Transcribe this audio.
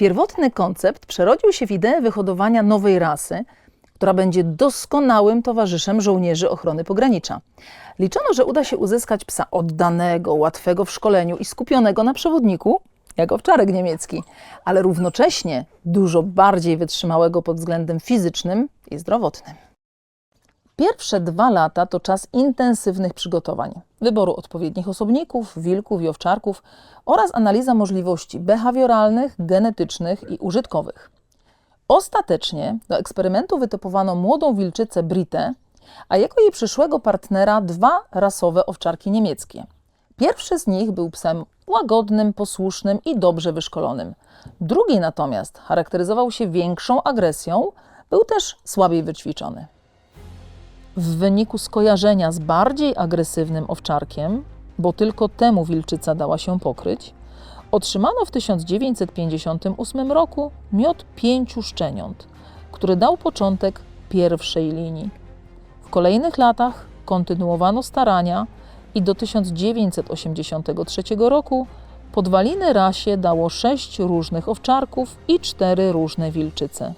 Pierwotny koncept przerodził się w ideę wyhodowania nowej rasy, która będzie doskonałym towarzyszem żołnierzy ochrony pogranicza. Liczono, że uda się uzyskać psa oddanego, łatwego w szkoleniu i skupionego na przewodniku, jak owczarek niemiecki, ale równocześnie dużo bardziej wytrzymałego pod względem fizycznym i zdrowotnym. Pierwsze dwa lata to czas intensywnych przygotowań, wyboru odpowiednich osobników, wilków i owczarków oraz analiza możliwości behawioralnych, genetycznych i użytkowych. Ostatecznie do eksperymentu wytypowano młodą wilczycę Britę, a jako jej przyszłego partnera dwa rasowe owczarki niemieckie. Pierwszy z nich był psem łagodnym, posłusznym i dobrze wyszkolonym. Drugi natomiast charakteryzował się większą agresją, był też słabiej wyćwiczony. W wyniku skojarzenia z bardziej agresywnym owczarkiem, bo tylko temu wilczyca dała się pokryć, otrzymano w 1958 roku miod pięciu szczeniąt, który dał początek pierwszej linii. W kolejnych latach kontynuowano starania i do 1983 roku podwaliny rasie dało sześć różnych owczarków i cztery różne wilczyce.